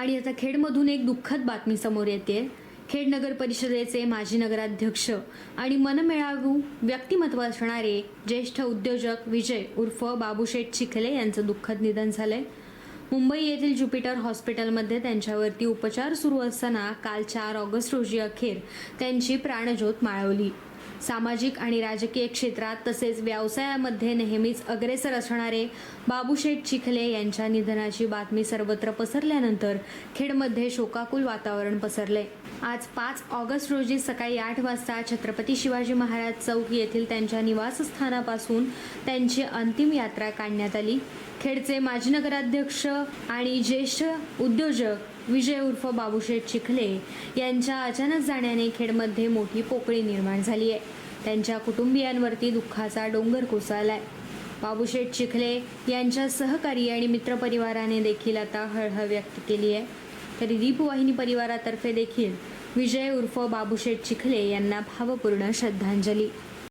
आणि आता खेडमधून एक दुःखद बातमी समोर येते. खेड नगर परिषदेचे माजी नगराध्यक्ष आणि मनमेळावू व्यक्तिमत्व असणारे ज्येष्ठ उद्योजक विजय उर्फ बाबूशेठ चिखले यांचं दुःखद निधन झालंय. मुंबई येथील ज्युपिटर हॉस्पिटलमध्ये त्यांच्यावरती उपचार सुरू असताना काल चार ऑगस्ट रोजी अखेर त्यांची प्राणज्योत माळवली. सामाजिक आणि राजकीय क्षेत्रात तसेच व्यवसायामध्ये नेहमीच अग्रेसर असणारे बाबूशेठ चिखले यांच्या निधनाची बातमी सर्वत्र पसरल्यानंतर खेडमध्ये शोकाकुल वातावरण पसरले. आज पाच ऑगस्ट रोजी सकाळी आठ वाजता छत्रपती शिवाजी महाराज चौक येथील त्यांच्या निवासस्थानापासून त्यांची अंतिम यात्रा काढण्यात आली. खेडचे माजी नगराध्यक्ष आणि ज्येष्ठ उद्योजक विजय उर्फ बाबूशेठ चिखले यांच्या अचानक जाण्याने खेडमध्ये मोठी पोकळी निर्माण झाली आहे. त्यांच्या कुटुंबियांवरती दुःखाचा डोंगर कोसळलाय. बाबूशेठ चिखले यांच्या सहकारी आणि मित्रपरिवाराने देखील आता हळहळ व्यक्त केली आहे. तरी दीपवाहिनी परिवारातर्फे देखील विजय उर्फ बाबूशेठ चिखले यांना भावपूर्ण श्रद्धांजली.